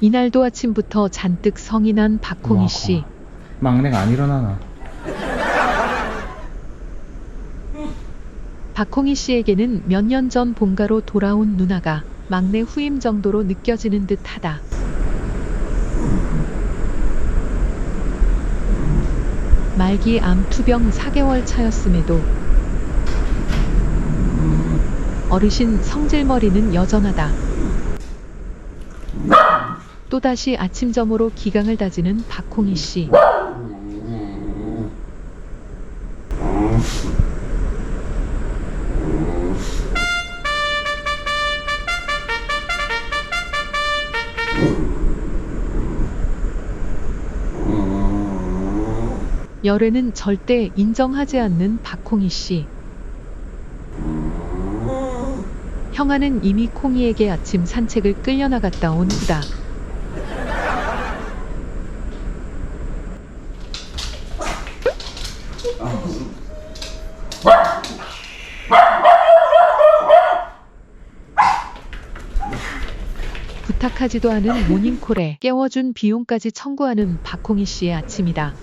이날도 아침부터 잔뜩 성이 난 박홍희 씨. 막내가 안 일어나나. 박홍희 씨에게는 몇 년 전 본가로 돌아온 누나가 막내 후임 정도로 느껴지는 듯하다. 말기 암 투병 4개월 차였음에도 어르신 성질머리는 여전하다. 또다시 아침점으로 기강을 다지는 박홍희 씨. 열애는 절대 인정하지 않는 박홍희 씨. 형아는 이미 콩이에게 아침 산책을 끌려나갔다 온 후다. 부탁하지도 않은 모닝콜에 깨워준 비용까지 청구하는 박홍희 씨의 아침이다.